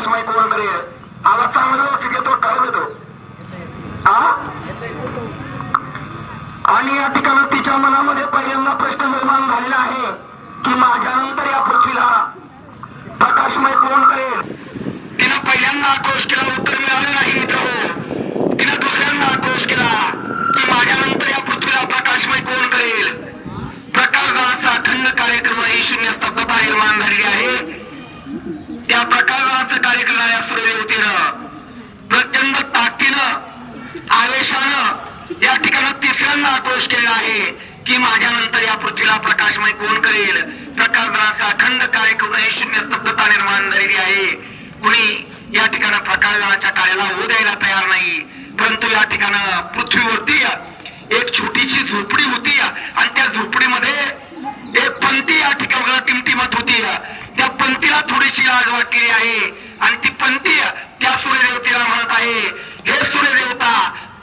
प्रकाशमय कोण करेल आवाज चांगला व्यवस्थित येतो कळत येतो आणि या ठिकाणी तिच्या मनामध्ये पहिल्यांदा प्रश्न निर्माण झालेला आहे की माझ्यानंतर या पृथ्वीला प्रकाशमय कोण करेल? तिनं पहिल्यांदा आक्रोश केला उत्तर मिळालं नाही मित्र हो. तिनं दुसऱ्यांदा आक्रोश केला की माझ्यानंतर या पृथ्वीला प्रकाशमय कोण करेल? प्रकाशगणाचा अखंड कार्यक्रम ही शून्य स्तब्धता निर्माण झालेली आहे. या प्रकाशगणाचं कार्य करणाऱ्या सूर्यदेवतेनं प्रचंड ताकदीनं आवेशानं या ठिकाणी तिसऱ्यांदा आक्रोश केला आहे की माझ्यानंतर या पृथ्वीला प्रकाशमय कोण करेल? प्रकाशगणाचा अखंड कार्य ही शून्य स्तब्धता निर्माण झालेली आहे. कुणी या ठिकाणी प्रकाशगणाच्या कार्याला होऊ द्यायला तयार नाही. परंतु या ठिकाणी पृथ्वीवरती एक छोटीशी झोपडी होती आणि त्या झोपडीमध्ये एक पंथी या ठिकाणी टिमटिमत होती. त्या पंथीला थोडीशी लाज वाटलेली आहे. आणि ती पंथी त्या सूर्यदेवतेला म्हणत आहे हे सूर्यदेवता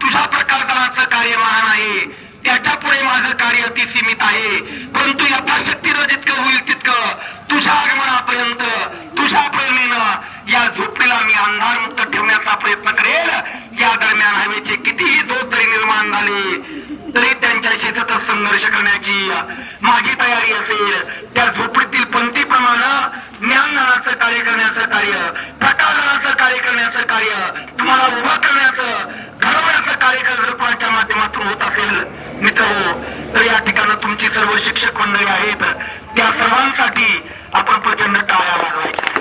तुझ्या प्रकारचं कार्य महान आहे. त्याच्या पुढे माझं कार्य अति सीमित आहे. परंतु यथाशक्तीनं जितकं होईल तितकं तुझ्या आगमनापर्यंत तुझ्या प्रेरणेनं या झोपडीला मी अंधारमुक्त ठेवण्याचा प्रयत्न करेल. या दरम्यान हवेचे कितीही दोष तरी निर्माण झाले तरी त्यांच्याशी सतत संघर्ष करण्याची माझी तयारी असेल. त्या झोपडीतील पंथीप्रमाणे ज्ञानदानाचं कार्य करण्याचं कार्य प्रकाशनाचं कार्य करण्याचं कार्य तुम्हाला उभं करण्याचं घडवण्याचं कार्य कर्जपाच्या माध्यमातून होत असेल मित्र हो, तर या ठिकाणी तुमची सर्व शिक्षक मंडळी आहेत. त्या सर्वांसाठी आपण प्रचंड टाळ्या वाजवायच्या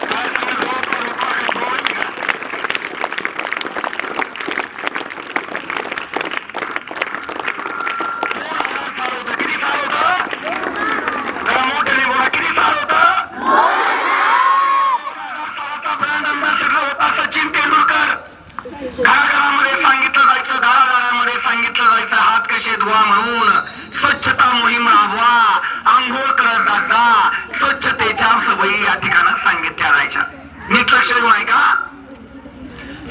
काय सांगाल? रोप, रोप, रोप, रोप, रोप. किती साल होतं जरा मोठ्याने बोला किती साल होतं सालाचा ब्रँड अँबॅसेडर होता सचिन तेंडुलकर घराघरामध्ये सांगितलं जायचं घराघरामध्ये सांगितलं जायचं हात कसे धुवा म्हणून स्वच्छता मोहीम राबवा आंघोळ करत जात जा स्वच्छतेच्या सवयी या ठिकाणी सांगितल्या जायच्या नीट लक्ष देऊन ऐका.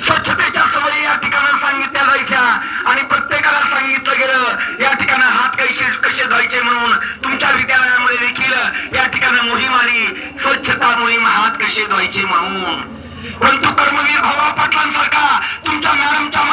स्वच्छतेच्या सवयी या ठिकाणी सांगितल्या जायच्या. आणि प्रत्येकाला सांगितलं गेलं या ठिकाणी हात कैसे कसे धुवायचे म्हणून तुमच्या विद्यालयामध्ये देखील या ठिकाणी मोहीम आली. स्वच्छता मोहीम हात कसे धुवायचे म्हणून. परंतु कर्मवीर भावा पाटलांसारखा तुमच्या मॅडमच्या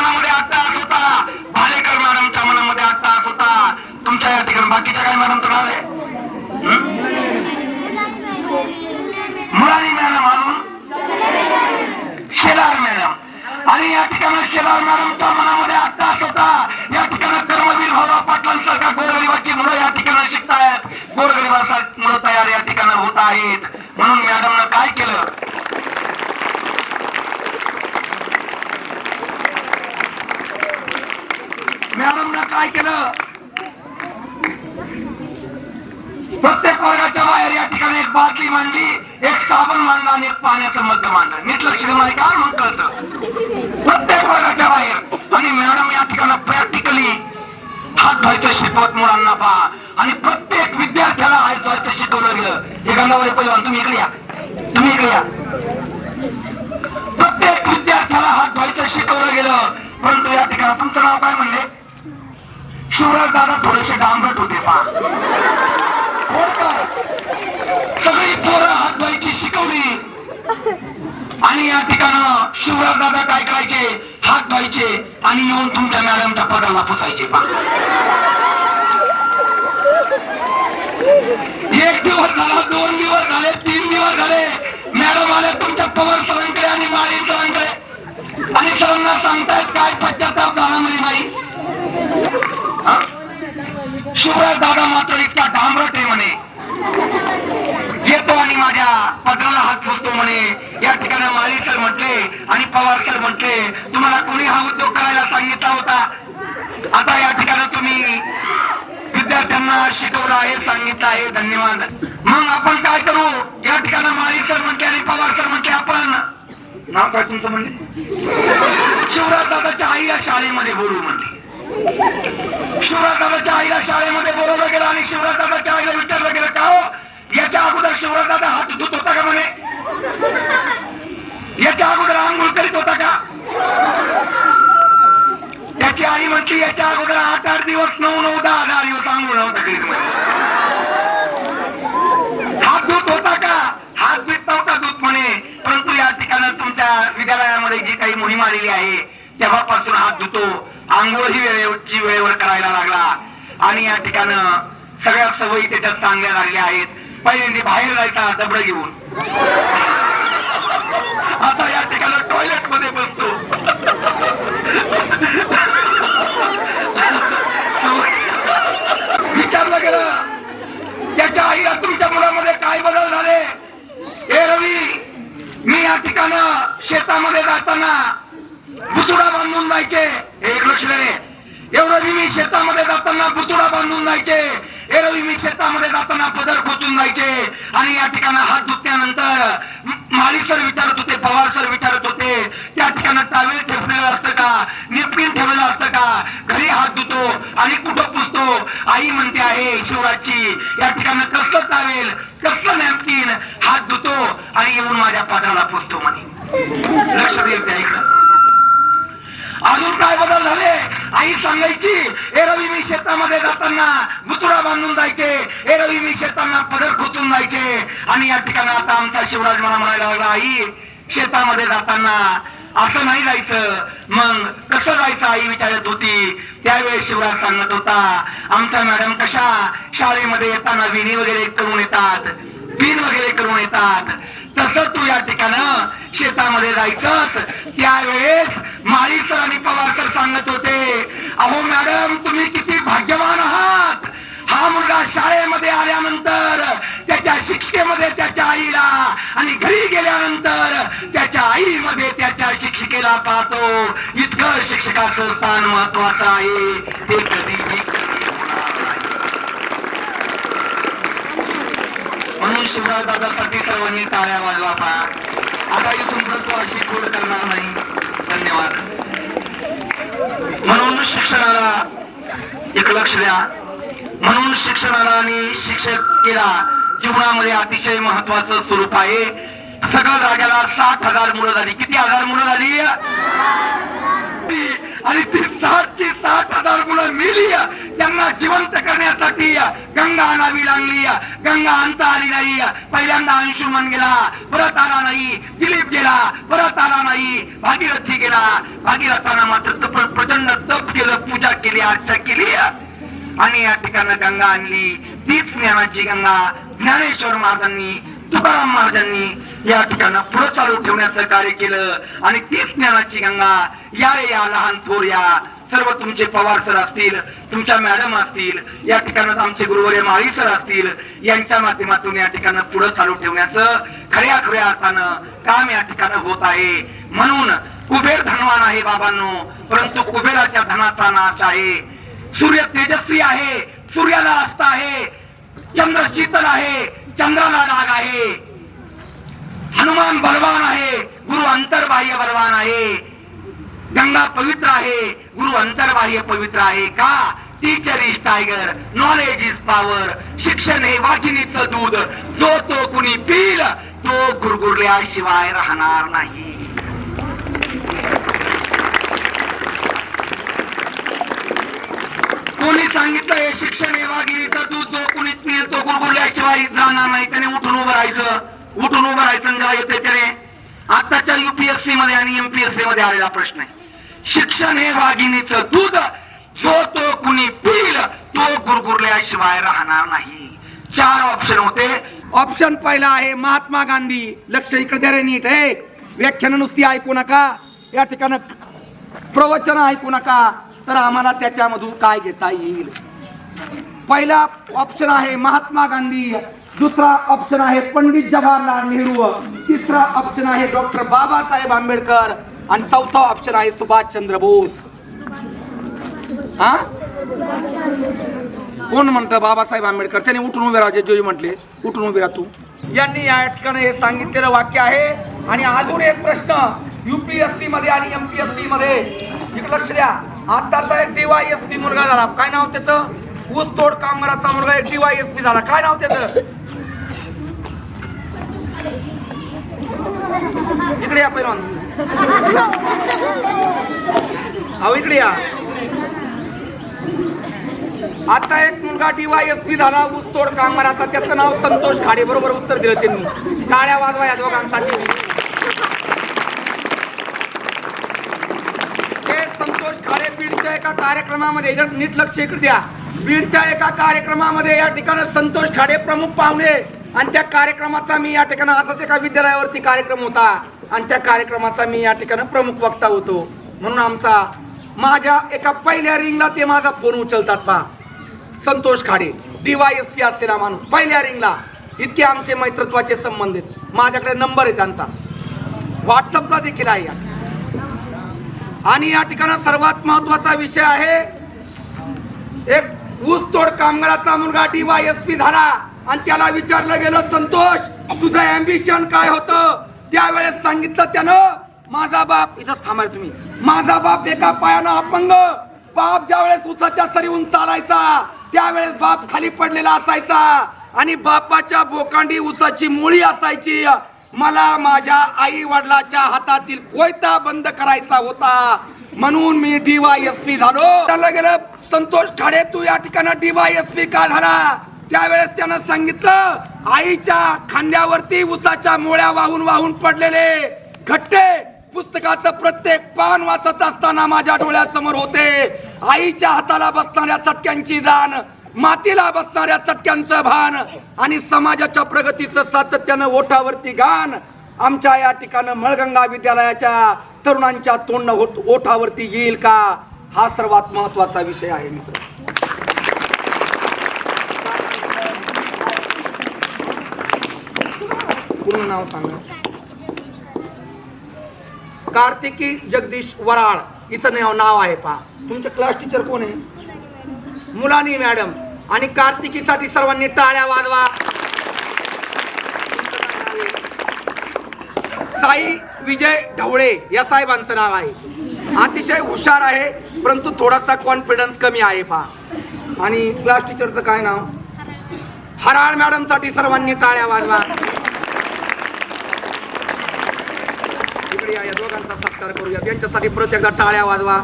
सांगतायत काय पश्चाताप झाला म्हणे बाई? शिवराज दादा मात्र इतका डांबरट आहे म्हणे. येतो आणि माझ्या पदराला हात पुसतो म्हणे. या ठिकाणी माळी सर म्हटले आणि पवार सर म्हटले. तुम्हाला कोणी हा उद्योग करायला सांगितला होता? आता या ठिकाणी तुम्ही विद्यार्थ्यांना शिकवलं आहे सांगितलं आहे. धन्यवाद. मग आपण काय करू? या ठिकाणी माळी सर म्हटले आणि पवार सर म्हटले आपण. नाव काय तुमचं म्हणले शिवराज दादाच्या आई या शाळेमध्ये बोलू म्हणले शिवराज दादाच्या आईला शाळेमध्ये बोलवलं गेलं आणि शिवराज दादाच्या आईला विचारलं गेलं का हो? याच्या अगोदर शिवराज दादा हात धुत होता का म्हणे? याच्या अगोदर आंघोळ करीत होता का? त्याची आई म्हटली याच्या अगोदर आठ आठ दिवस नऊ नऊ दहा दहा दिवस आंघोळ नव्हता करीत म्हणे हात धुत होता का हात बीत नव्हता आलेली आहे. तेव्हापासून हात धुतो. आंघोळ ही वेळेवरची वेळेवर करायला लागला. आणि या ठिकाणं सगळ्या सवयी त्याच्यात चांगल्या लागल्या आहेत. पहिल्यांदा बाहेर जायचा दबड घेऊन. आता या ठिकाणी टॉयलेटमध्ये बसतो विचारलं गेलं त्याच्या आईला तुमच्या मुलामध्ये काय बदल झाले हे रवी मी या ठिकाणं शेतामध्ये जाताना बुतुडा बांधून जायचे हे एक लक्ष दे एवढं रवी मी शेतामध्ये जाताना बुतुडा बांधून जायचे हे रवी मी शेतामध्ये जाताना पदर खोचून जायचे आणि या ठिकाणी हात धुतल्यानंतर माळी सर विचारत होते पवार सर विचारत होते त्या ठिकाणी टावेल ठेवलेलं असतं का नेपकिन ठेवलेलं असतं का घरी हात धुतो आणि कुठं पुसतो आई म्हणते आहे शिवराजची या ठिकाणी कसलं टावेल कसलं नॅपकिन हात धुतो आणि येऊन माझ्या पात्राला पोचतो म्हणे. लक्ष देईल त्या इकडं. अजून काय बदल झाले? आई सांगायची ए रवी मी शेतामध्ये जाताना गुतुरा बांधून जायचे. ए रवी मी शेतांना पदर खोचून जायचे. आणि या ठिकाणी आता आमचा शिवराज मला म्हणायला लागला आई शेतामध्ये जाताना असं नाही जायचं. मग कसं जायचं? आई विचारत होती. त्यावेळेस शिवराज सांगत होता आमच्या मॅडम कशा? शाळेमध्ये येताना विणी वगैरे करून येतात पिन वगैरे करून येतात. तसं तू या ठिकाणं शेतामध्ये जायचंच. त्यावेळेस माळीकर आणि पवारकर सांगत होते अहो मॅडम तुम्ही किती भाग्यवान आहात. हा मुलगा शाळेमध्ये आल्यानंतर त्याच्या शिक्षिकेमध्ये त्याच्या आईला आणि घरी गेल्यानंतर त्याच्या आईमध्ये त्याच्या शिक्षिकेला पाहतो. इतकं शिक्षकाचं स्थान महत्वाचं आहे. ते कधीही कमी होणार नाही. म्हणून शिवराज दादासाठी सर्वांनी टाळ्या वाजवा पा. आता इथून तो अशी खोड करणार नाही. धन्यवाद. म्हणून शिक्षणाला एक लक्ष द्या. म्हणून शिक्षणाला आणि शिक्षकेला जीवनामध्ये अतिशय महत्वाचं स्वरूप आहे. सकाळ राजाला साठ हजार मुलं झाली. किती हजार मुलं झाली? आणि ती साठची गंगा आणता आली नाही. पहिल्यांदा अंशुमन गेला परत आला नाही. दिलीप गेला परत आला नाही. भागीरथी गेला. भागीरथानं मात्र प्रचंड तप केलं पूजा केली अर्चा केली. आणि या ठिकाणी गंगा आणली. तीच ज्ञानाची गंगा ज्ञानेश्वर महाराजांनी तुकाराम महाराजांनी या ठिकाणी पुढे चालू ठेवण्याचं कार्य केलं. आणि तीच ज्ञानाची गंगा या या लहान थोर या सर्व तुमचे पवार सर असतील तुमच्या मॅडम असतील या ठिकाणात आमचे गुरुवर्य माळी सर असतील यांच्या माध्यमातून या ठिकाणी पुढे चालू ठेवण्याचं खऱ्या खऱ्या अर्थानं काम या ठिकाणं होत आहे. म्हणून कुबेर धनवान आहे बाबांनो परंतु कुबेराच्या धनाचा नाश आहे. सूर्य तेजस्वी आहे सूर्याला अस्त आहे चंद्र शीतल आहे चंद्राला डाग आहे. हनुमान बलवान आहे गुरु अंतर्बाह्य बलवान आहे. गंगा पवित्र आहे. गुरु अंतर्बाह्य पवित्र आहे का? Teacher is tiger knowledge is power शिक्षण हे वाघिणीचं दूध. जो तो कुणी पिल तो गुरगुरल्याशिवाय राहणार नाही. कोणी सांगितलं हे शिक्षण हे वाघिणीचं दूध जो कुणी पिल तो गुरगुरल्याशिवाय राहणार नाही. त्याने उठून उभं राहायचं. उठून उभं राहायचं आणि जेव्हा येते त्याने. आताच्या युपीएससी मध्ये आणि एमपीएससी मध्ये आलेला प्रश्न आहे. शिक्षण हे वाघिणीचं दूध जो तो कुणी पिल तो गुरगुरल्याशिवाय राहणार नाही. चार ऑप्शन होते. ऑप्शन पहिला आहे महात्मा गांधी. लक्ष इकडे द्या रे नीट. आहे व्याख्यान नुसती ऐकू नका. या ठिकाण प्रवचन ऐकू नका. तर आम्हाला त्याच्यामधून काय घेता येईल? पहिला ऑप्शन आहे महात्मा गांधी. दुसरा ऑप्शन आहे पंडित जवाहरलाल नेहरू. तिसरा ऑप्शन आहे डॉक्टर बाबासाहेब आंबेडकर. आणि चौथा ऑप्शन आहे सुभाषचंद्र बोस. हा? कोण म्हणतं? बाबासाहेब आंबेडकर. त्यांनी उठून उभे राहा जोई म्हटले. उठून उभे राहा तू. यांनी या ठिकाणी हे सांगितलेलं वाक्य आहे. आणि अजून एक प्रश्न युपीएससी मध्ये आणि एमपीएससी मध्ये. इकडे लक्ष द्या. आताचा एक डीवायएसपी मुलगा झाला. काय नाव त्याचं? ऊस तोड कामगाराचा मुलगा एक डीवायएसपी झाला. काय नाव त्याचं? इकडे या पैलवान. अहो इकडे या. आता एक मुलगा डीवायएसपी झाला ऊस तोड कामगाराचा त्याचं नाव संतोष खाडे बरोबर उत्तर दिलं त्यांनी. टाळ्या वाजवा या दोघांसाठी. संतोष खाडे बीडच्या एका कार्यक्रमामध्ये नीट लक्ष इकडे द्या. बीडच्या एका कार्यक्रमामध्ये या ठिकाणी संतोष खाडे प्रमुख पाहुणे. आणि त्या कार्यक्रमाचा मी या ठिकाणी असाच एका विद्यालयावरती कार्यक्रम होता. आणि त्या कार्यक्रमाचा मी या ठिकाणी प्रमुख वक्ता होतो. म्हणून आमचा माझ्या एका पहिल्या रिंगला ते माझा फोन उचलतात पा संतोष खाडे डीवायएसपी असलेला माणूस. पहिल्या रिंगला इतके आमचे मैत्रत्वाचे संबंध आहेत. माझ्याकडे नंबर आहे त्यांचा व्हॉट्सअपला देखील आहे आणि या ठिकाणी सर्वात महत्त्वाचा विषय आहे एक ऊसतोड कामगाराचा मुलगा डीवायएसपी झाला. आणि त्याला विचारलं गेलं संतोष तुझं अम्बिशन काय होतं? त्यावेळेस सांगितलं त्यानं माझा बाप इथं थांबाय तुम्ही. माझा बाप एका पायानं अपंग. बाप ज्यावेळेस उसाच्या सरीहून चालायचा त्यावेळेस बाप खाली पडलेला असायचा आणि बापाच्या बोकांडी उसाची मुळी असायची. मला माझ्या आई वडिलाच्या हातातील कोयता बंद करायचा होता. म्हणून मी डीवाय एस पी झालो. त्याला गेलं संतोष खाडे तू या ठिकाणी पी का झाला? त्यावेळेस त्यानं सांगितलं आईच्या खांद्यावरती उसाच्या मोळ्या वाहून वाहून पडलेले घट्टे पुस्तकाचं प्रत्येक पान वाचत असताना माझ्या डोळ्यासमोर होते. आईच्या हाताला बसणाऱ्या चटक्यांची जाण मातीला बसणाऱ्या चटक्यांचं भान आणि समाजाच्या प्रगतीचं सातत्यानं ओठावरती गाण आमच्या या ठिकाणं मळगंगा विद्यालयाच्या तरुणांच्या तोंड ओठावरती येईल का? हा सर्वात महत्त्वाचा विषय आहे मित्र पूर्ण नाव सांगा. कार्तिकी जगदीश वराळ इथं नाव नाव आहे पहा. तुमचे क्लास टीचर कोण आहे? मुलानी मॅडम. आणि कार्तिकीसाठी सर्वांनी टाळ्या वाजवा. साई विजय ढवळे या साहेबांचं नाव आहे. अतिशय हुशार आहे परंतु थोडासा कॉन्फिडन्स कमी आहे पहा. आणि क्लास टीचरचं काय नाव? हराळ मॅडमसाठी सर्वांनी टाळ्या वाजवा इकडे या या साकार करूया. परत एकदा टाळ्या वाजवा.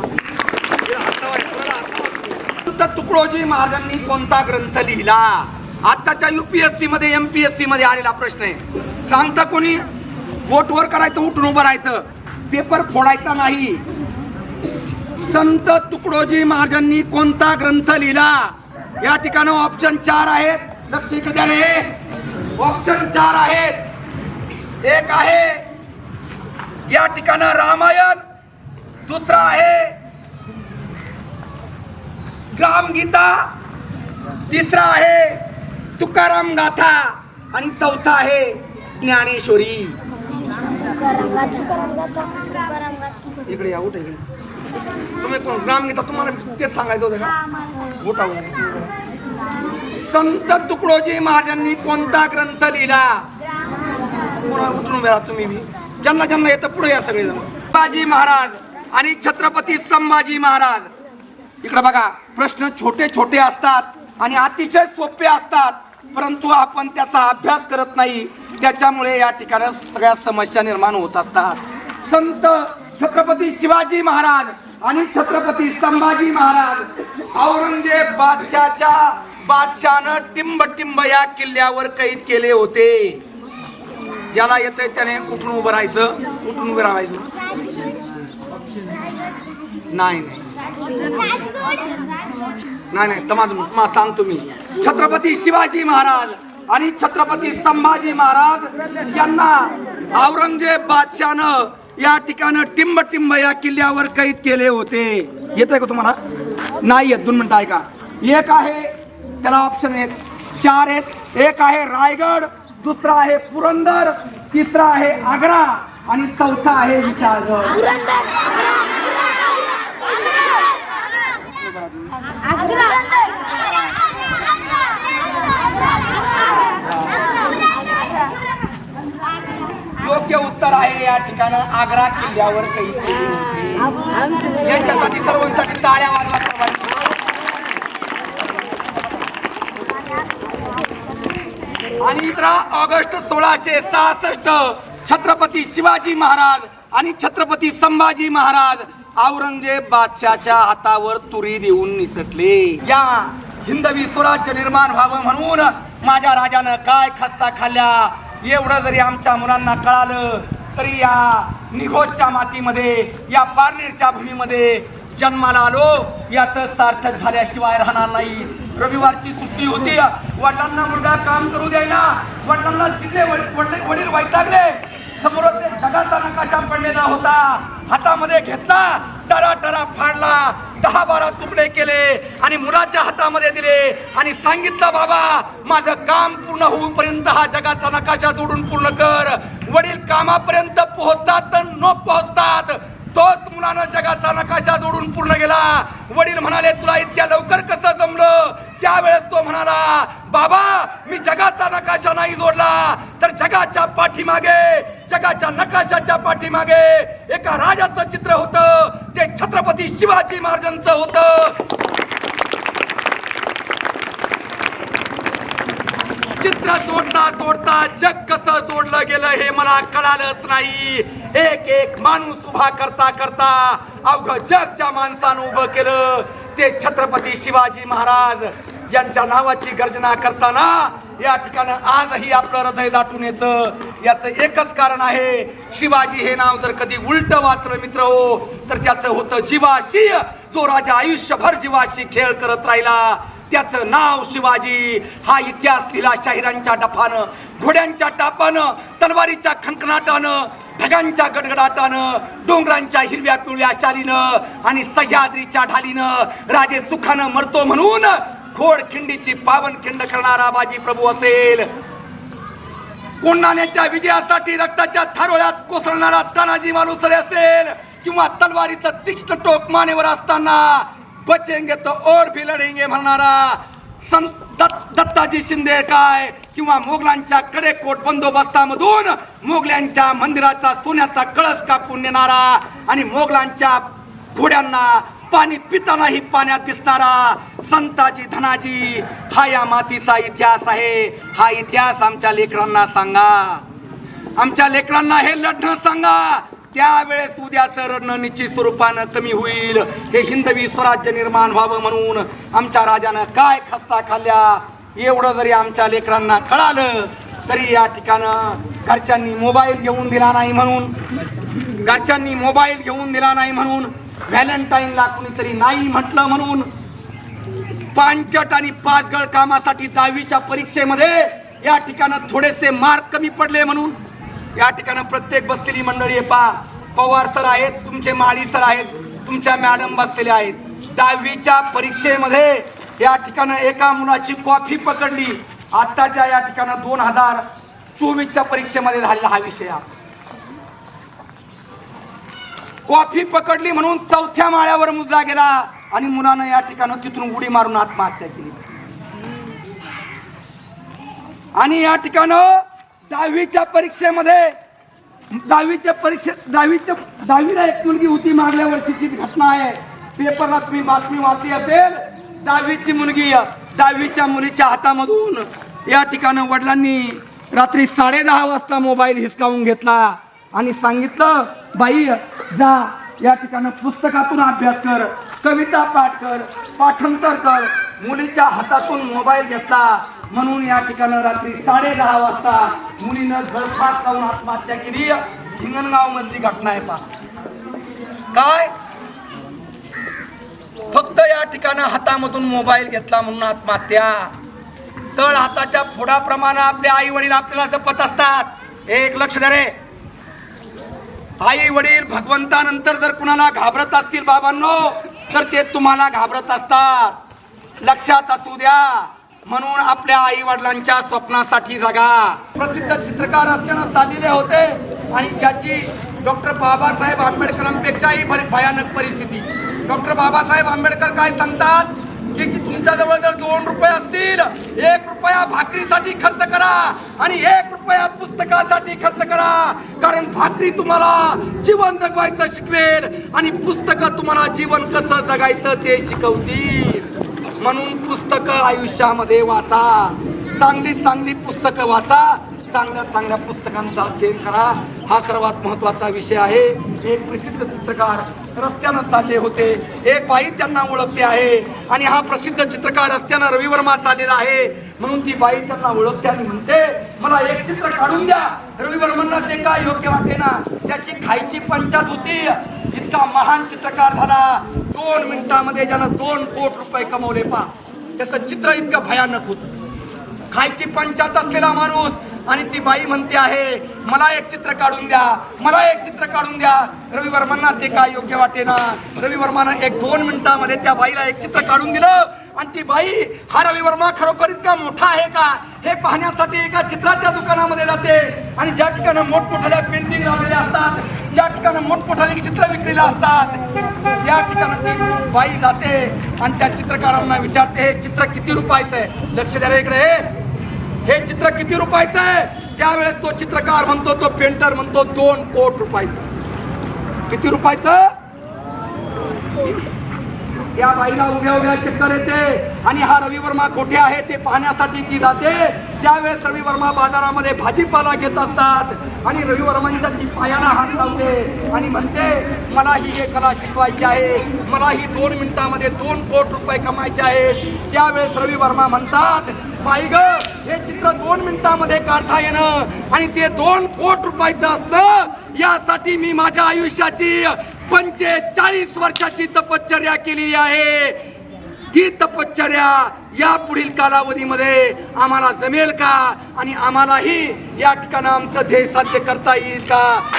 तुकडोजी महाराजांनी कोणता ग्रंथ लिहिला? आताच्या युपीएससी मध्ये एमपीएससी मध्ये आलेला प्रश्न आहे. सांगता कोणी? बोटवर करायचं उठून उभं राहायचं. पेपर फोडायचा नाही. संत तुकडोजी महाराजांनी कोणता ग्रंथ लिहिला? या ठिकाणी ऑप्शन चार आहेत. लक्ष इकडे ऑप्शन चार आहेत. एक आहे या ठिकाणं रामायण दुसरा आहे ग्रामगीता तिसरा आहे तुकाराम गाथा आणि चौथा आहे ज्ञानेश्वरी. इकडे या उठ इकडे. तुम्ही कोण? ग्रामगीता तुम्हाला तेच सांगायचं होतं का? उठा संत तुकडोजी महाराजांनी कोणता ग्रंथ लिहिला? पुन्हा उठून बघा तुम्ही बी. ज्यांना ज्यांना येतं पुढे या सगळे संभाजी महाराज आणि छत्रपती संभाजी महाराज. इकडे बघा प्रश्न छोटे छोटे असतात आणि अतिशय सोपे असतात परंतु आपण त्याचा अभ्यास करत नाही. त्याच्यामुळे या ठिकाणी सगळ्या समस्या निर्माण होत असतात. संत छत्रपती शिवाजी महाराज आणि छत्रपती संभाजी महाराज औरंगजेब बादशाच्या बादशानं टिंब टिंब या किल्ल्यावर कैद केले होते. ज्याला येतंय त्याने उठून उभं राहायचं? उठून उभं राहायचं? नाही नाही. नाही नाही तमाम तुम्हाला सांगतो मी. छत्रपती शिवाजी महाराज आणि छत्रपती संभाजी महाराज यांना औरंगजेब बादशानं या ठिकाणं टिंब टिंब या किल्ल्यावर कैद केले होते. येत का तुम्हाला? नाही येत. दोन मिनटं ऐका. एक आहे त्याला ऑप्शन आहेत. चार आहेत. एक आहे रायगड दुसरा आहे पुरंदर तिसरा आहे आग्रा आणि चौथा आहे विशाळगड. योग्य उत्तर आहे या ठिकाणं आग्रा किल्ल्यावर होते. यांच्यासाठी सर्वांसाठी टाळ्या वाजवा आणि इतरा ऑगस्ट सोळाशे सहासष्ट छत्रपती शिवाजी महाराज आणि छत्रपती संभाजी महाराज औरंगजेब बादशाच्या हातावर तुरी देऊन निसटले. या हिंदवी स्वराज्य निर्माण व्हावं म्हणून माझ्या राजानं काय खस्ता खाल्ल्या एवढं जरी आमच्या मुलांना कळालं तरी या निघोजच्या मातीमध्ये या पारनेरच्या भूमीमध्ये जन्माला आलो. याचं सार्थक झाल्याशिवाय राहणार नाही. रविवारची सुट्टी होती. वडिलांना मुलगा काम करू द्यायला. वडिलांना चिन्हे वडील वडील वैतागले. समोर ते जगाचा नकाशा पडलेला होता. हातामध्ये घेतला. टरा टरा फाडला. दहा बारा तुकडे केले आणि मुलाच्या हातामध्ये दिले आणि सांगितलं बाबा माझं काम पूर्ण होऊपर्यंत हा जगाचा नकाशा जोडून पूर्ण कर. वडील कामापर्यंत पोहोचतात तर न पोहोचतात. तोच मुलानं जगाचा नकाशा जोडून पूर्ण गेला वडील म्हणाले तुला इतक्या लवकर कसं जमलं? त्यावेळेस तो म्हणाला बाबा मी जगाचा नकाशा नाही जोडला. तर जगाच्या पाठीमागे जगाच्या नकाशाच्या पाठीमागे एका राजाचं चित्र होतं. ते छत्रपती शिवाजी महाराजांचं होतं. चित्र तोडता तोडता जग कसं तोडलं गेलं हे मला कळालंच नाही. एक एक माणूस उभा करता करता अवघ जगच्या माणसानं उभं केलं. ते छत्रपती शिवाजी महाराज यांच्या नावाची गर्जना करताना या ठिकाणी आजही आपलं हृदय दाटून येतं. याचं एकच कारण आहे शिवाजी हे नाव जर कधी उलट वाचलं मित्र हो तर त्याचं होतं जीवाशी जो राजा आयुष्यभर जीवाशी खेळ करत राहिला. त्याचं नाव शिवाजी. हा इतिहास लिहिला शाहिरांच्या डफानं घोड्यांच्या टापानं तलवारीच्या खंकनाटानं ढगांच्या गडगडाटानं डोंगरांच्या हिरव्या पिवळ्या शालीनं आणि सह्याद्रीच्या ढालीनं. राजे सुखानं मरतो म्हणून घोड खिंडीची पावन खिंड करणारा बाजी प्रभू असेल. कोंडाण्याच्या विजयासाठी रक्ताच्या थारोळ्यात कोसळणारा तानाजी मालुसरे असेल किंवा तलवारीचं तीक्ष्ण टोक मानेवर असताना बचेंगे तो और भी लढेंगे म्हणणारा संत दत्त- दत्ताजी शिंदे काय किंवा मोगलांच्या कडेकोट बंदोबस्तामधून मोगल्यांच्या मंदिराचा सोन्याचा कळस कापून नेणारा आणि मोगलांच्या घोड्यांना पाणी पितानाही पाण्यात दिसणारा संताजी धनाजी हा या मातीचा इतिहास आहे. हा इतिहास आमच्या लेकरांना सांगा. आमच्या लेकरांना हे लढणं सांगा. त्यावेळेस उद्याचं रडणं निश्चित स्वरूपानं कमी होईल. हे हिंदवी स्वराज्य निर्माण व्हावं म्हणून आमच्या राजानं काय खस्ता खाल्ल्या? एवढं जरी आमच्या लेकरांना कळालं तरी या ठिकाणं घरच्यांनी मोबाईल घेऊन दिला नाही म्हणून घरच्यांनी मोबाईल घेऊन दिला नाही म्हणून व्हॅलेंटाईनला कुणीतरी नाही म्हटलं म्हणून पांचट आणि पाचगळ कामासाठी दहावीच्या परीक्षेमध्ये या ठिकाणं थोडेसे मार्क कमी पडले म्हणून या ठिकाणं प्रत्येक बसलेली मंडळी आहे पा पवार सर आहेत तुमचे माळी सर आहेत तुमच्या मॅडम बसलेल्या आहेत. दहावीच्या परीक्षेमध्ये या ठिकाणी एका मुलाची कॉफी पकडली. आत्ताच्या या ठिकाणं दोन हजार चोवीसच्या परीक्षेमध्ये झालेला हा विषय हा कॉफी पकडली म्हणून चौथ्या माळ्यावर मुजला गेला आणि मुलानं या ठिकाणी तिथून उडी मारून आत्महत्या केली. आणि या ठिकाणं दहावीच्या परीक्षेमध्ये दहावीच्या परीक्षे दहावीच्या दहावीला एक मुलगी होती मागल्या वर्षीची घटना आहे. पेपरला तुम्ही बातमी वाचली असेल दहावीची मुलगी दहावीच्या मुलीच्या हातामधून या ठिकाणं वडिलांनी रात्री साडे दहा वाजता मोबाईल हिसकावून घेतला आणि सांगितलं बाई जा या ठिकाणं पुस्तकातून अभ्यास कर कविता पाठ कर पाठांतर कर. मुलीच्या हातातून मोबाईल घेतला. म्हणून या ठिकाणं रात्री साडे दहा वाजता मुलीनं गळफास लावून आत्महत्या केली. हिंगणगाव मधली घटना आहे पा काय? फक्त या ठिकाणी हातामधून मोबाईल घेतला म्हणून आत्महत्या. तळ हाताच्या फोडाप्रमाणे आपले आई वडील आपल्याला जपत असतात. एक लक्ष धरे आई वडील भगवंतानंतर जर कुणाला घाबरत असतील बाबांनो तर ते तुम्हाला घाबरत असतात. लक्षात असू द्या. म्हणून आपल्या आई वडिलांच्या स्वप्नासाठी जगा. प्रसिद्ध चित्रकार असताना चाललेले होते आणि ज्याची डॉक्टर बाबासाहेब आंबेडकरांपेक्षाही भयानक परिस्थिती. डॉक्टर बाबासाहेब आंबेडकर काय सांगतात? की की तुमच्याजवळ जर दोन रुपये असतील एक रुपया भाकरीसाठी खर्च करा आणि एक रुपया पुस्तकासाठी खर्च करा. कारण भाकरी तुम्हाला जीवन जगवायचं शिकवेल आणि पुस्तकं तुम्हाला जीवन कसं जगायचं ते शिकवतील. म्हणून पुस्तकं आयुष्यामध्ये वाचा. चांगली चांगली पुस्तकं वाचा. चांगल्या चांगल्या पुस्तकांचा अध्ययन करा. हा सर्वात महत्त्वाचा विषय आहे. एक प्रसिद्ध चित्रकार रस्त्यानं चालले होते. एक बाई त्यांना ओळखते आहे आणि हा प्रसिद्ध चित्रकार रस्त्यानं रविवर्मा चाललेला आहे. म्हणून ती बाई त्यांना ओळखते आणि म्हणते मला एक चित्र काढून द्या. रविवर्मांना ते काय योग्य वाटे ना ज्याची खायची पंचायत होती. इतका महान चित्रकार झाला. दोन मिनिटामध्ये ज्यानं दोन कोट रुपये कमवले पा. त्याचं चित्र इतकं भयानक होतं. खायची पंचायत असलेला माणूस आणि ती बाई म्हणते आहे मला एक चित्र काढून द्या मला एक चित्र काढून द्या. रवी वर्मांना ते काय योग्य वाटे ना? रवी वर्मानं एक दोन मिनिटामध्ये त्या बाईला एक चित्र काढून दिलं. आणि ती बाई हा रवी वर्मा खरोखर इतका मोठा आहे का? हे पाहण्यासाठी एका चित्राच्या दुकानामध्ये जाते. आणि ज्या ठिकाणी मोठमोठ्या पेंटिंग लावलेल्या असतात ज्या ठिकाणी मोठमोठ्या चित्र विक्रीला असतात त्या ठिकाणी ती बाई जाते आणि त्या चित्रकारांना विचारते हे चित्र किती रुपयाचं आहे? लक्ष द्या इकडे. हे चित्र किती रुपयाचं आहे? त्यावेळेस तो चित्रकार म्हणतो तो पेंटर म्हणतो दोन कोट रुपयाचं. किती रुपयाचं? त्या बाईला उभ्या उभ्या चक्कर येते आणि हा रवी वर्मा कोठे आहे ते पाहण्यासाठी ती जाते. त्यावेळेस रवी वर्मा बाजारामध्ये भाजीपाला घेत असतात आणि रवी वर्मांच्या ती पायाला हात लावते आणि म्हणते मला ही हे कला शिकवायची आहे. मला ही दोन मिनिटामध्ये दोन कोट रुपये कमायचे आहेत. त्यावेळेस रवी वर्मा म्हणतात बाई ग हे चित्र दोन मिनिटांमध्ये काढता येणं आणि ते दोन कोट रुपयाचं असणं यासाठी मी माझ्या आयुष्याची पंचेचाळीस वर्षाची तपश्चर्या केलेली आहे. ही तपश्चर्या या पुढील कालावधीमध्ये आम्हाला जमेल का? आणि आम्हालाही या ठिकाणी आमचं ध्येय साध्य करता येईल का?